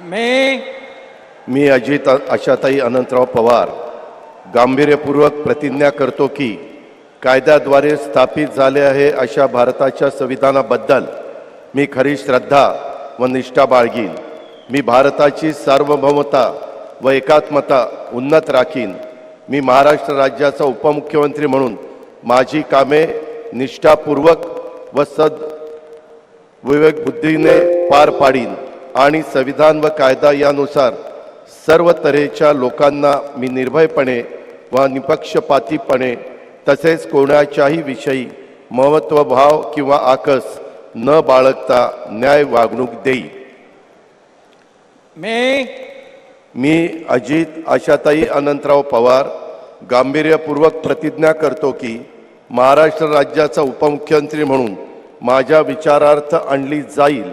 मी मी अजित आशाताई अनंतराव पवार. गांभीर्यपूर्वक प्रतिज्ञा करतो की कायद्याद्वारे स्थापित झाले आहे अशा भारताच्या संविधानाबद्दल मी खरी श्रद्धा व निष्ठा बाळगीन. मी भारताची सार्वभौमता व एकात्मता उन्नत राखीन. मी महाराष्ट्र राज्याचा उपमुख्यमंत्री म्हणून माझी कामे निष्ठापूर्वक व सद विवेक बुद्धीने पार पाडीन. आणि संविधान व कायदा यानुसार सर्व तऱ्हेच्या लोकांना मी निर्भयपणे व निपक्षपातीपणे तसेच कोणाच्याही विषयी महत्वभाव किंवा आकस न बाळगता न्याय वागणूक देईल मी मी अजित आशाताई अनंतराव पवार गांभीर्यपूर्वक प्रतिज्ञा करतो की महाराष्ट्र राज्याचा उपमुख्यमंत्री म्हणून माझ्या विचारार्थ आणली जाईल.